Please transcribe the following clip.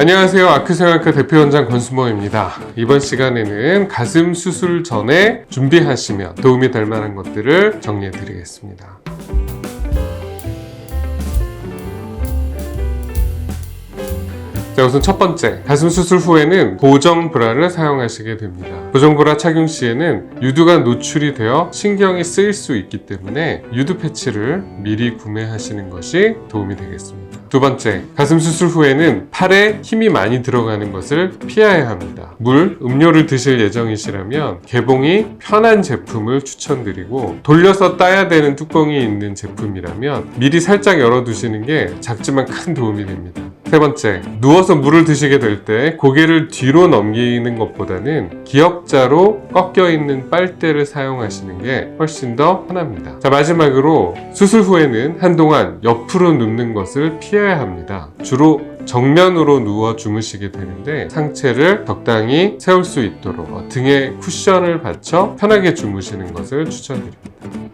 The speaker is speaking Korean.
안녕하세요. 아크생활科대표원장 권수모입니다. 이번 시간에는 가슴 수술 전에 준비하시면 도움이 될 만한 것들을 정리해 드리겠습니다. 자, 우선 첫 번째, 가슴 수술 후에는 고정 브라를 사용하시게 됩니다. 고정 브라 착용 시에는 유두가 노출이 되어 신경이 쓰일 수 있기 때문에 유두 패치를 미리 구매하시는 것이 도움이 되겠습니다. 두 번째, 가슴 수술 후에는 팔에 힘이 많이 들어가는 것을 피해야 합니다. 물, 음료를 드실 예정이시라면 개봉이 편한 제품을 추천드리고 돌려서 따야 되는 뚜껑이 있는 제품이라면 미리 살짝 열어두시는 게 작지만 큰 도움이 됩니다. 세 번째, 누워서 물을 드시게 될 때 고개를 뒤로 넘기는 것보다는 기역자로 꺾여 있는 빨대를 사용하시는 게 훨씬 더 편합니다. 자, 마지막으로 수술 후에는 한동안 옆으로 눕는 것을 피해야 합니다. 주로 정면으로 누워 주무시게 되는데 상체를 적당히 세울 수 있도록 등에 쿠션을 받쳐 편하게 주무시는 것을 추천드립니다.